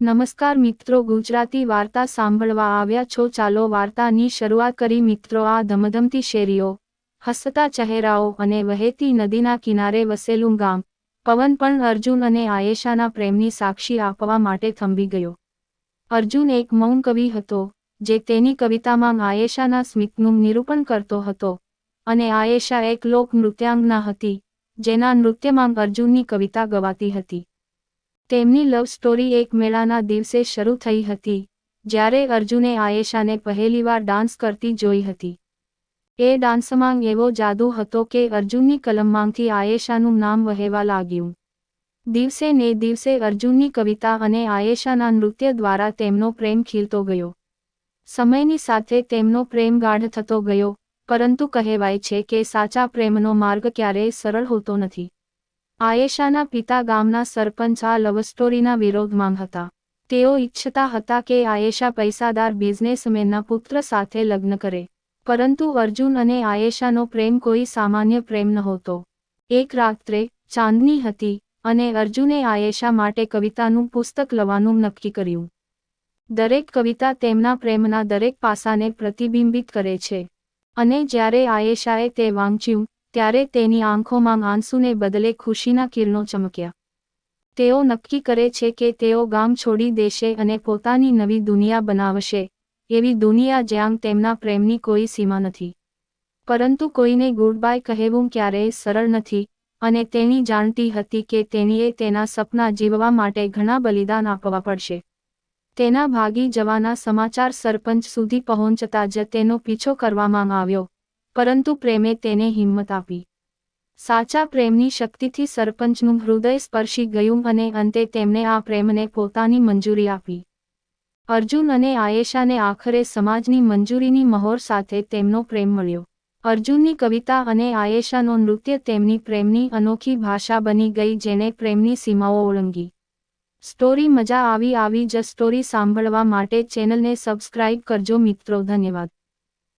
નમસ્કાર મિત્રો, ગુજરાતી વાર્તા સાંભળવા આવ્યા છો. ચાલો વાર્તાની શરૂઆત કરી મિત્રો, આ ધમધમતી શેરીઓ, હસતા ચહેરાઓ અને વહેતી નદીના કિનારે વસેલું ગામ. પવન પણ અર્જુન અને આયેશાના પ્રેમની સાક્ષી આપવા માટે થંભી ગયો. અર્જુન એક મૌન કવિ હતો, જે તેની કવિતામાં આયેશાના સ્મિતનું નિરૂપણ કરતો હતો. અને આયેશા એક લોક નૃત્યાંગના હતી, જેના નૃત્યમાં અર્જુનની કવિતા ગવાતી હતી. તેમની લવ સ્ટોરી એક મેળાના દિવસે શરૂ થઈ હતી, જ્યારે અર્જુને આયેશાને પહેલીવાર ડાન્સ કરતી જોઈ હતી. એ ડાન્સમાં એવો જાદુ હતો કે અર્જુનની કલમમાંથી આયેશાનું નામ વહેવા લાગ્યું. દિવસે ને દિવસે અર્જુનની કવિતા અને આયેશાના નૃત્ય દ્વારા તેમનો પ્રેમ ખીલતો ગયો. સમયની સાથે તેમનો પ્રેમ ગાઢ થતો ગયો, પરંતુ કહેવાય છે કે સાચા પ્રેમનો માર્ગ ક્યારેય સરળ હોતો નથી. આયેશાના પિતા ગામના સરપંચ આ લવ સ્ટોરીના વિરોધમાં હતા. તેઓ ઈચ્છતા હતા કે આયેશા પૈસાદાર બિઝનેસમેનના પુત્ર સાથે લગ્ન કરે. પરંતુ અર્જુન અને આયેશાનો પ્રેમ કોઈ સામાન્ય પ્રેમ નહોતો. એક રાત્રે ચાંદની હતી અને અર્જુને આયેશા માટે કવિતાનું પુસ્તક લવાનું નક્કી કર્યું. દરેક કવિતા તેમના પ્રેમના દરેક પાસાને પ્રતિબિંબિત કરે છે. અને જ્યારે આયેશાએ તે વાંચ્યું ત્યારે તેની આંખોમાં આંસુને બદલે ખુશીના કિરણો ચમક્યા. તેઓ નક્કી કરે છે કે તેઓ ગામ છોડી દેશે અને પોતાની નવી દુનિયા બનાવશે, એવી દુનિયા જ્યાં તેમના પ્રેમની કોઈ સીમા નથી. પરંતુ કોઈને ગુડ બાય કહેવું ક્યારેય સરળ નથી, અને તેણી જાણતી હતી કે તેણીએ તેના સપના જીવવા માટે ઘણા બલિદાન આપવા પડશે. તેના ભાગી જવાના સમાચાર સરપંચ સુધી પહોંચતા જ તેનો પીછો કરવામાં આવ્યો. પરંતુ પ્રેમે તેને હિંમત આપી. સાચા પ્રેમની શક્તિથી સરપંચનું હૃદય સ્પર્શી ગયું અને અંતે તેમણે આ પ્રેમને પોતાની મંજૂરી આપી. અર્જુન અને આયેશાને આખરે સમાજની મંજૂરીની મહોર સાથે તેમનો પ્રેમ મળ્યો. અર્જુનની કવિતા અને આયેશાનો નૃત્ય તેમની પ્રેમની અનોખી ભાષા બની ગઈ જેને પ્રેમની સીમાઓ ઓળંગી. સ્ટોરી મજા આવી આવી જ સ્ટોરી સાંભળવા માટે ચેનલને સબસ્ક્રાઇબ કરજો મિત્રો, ધન્યવાદ.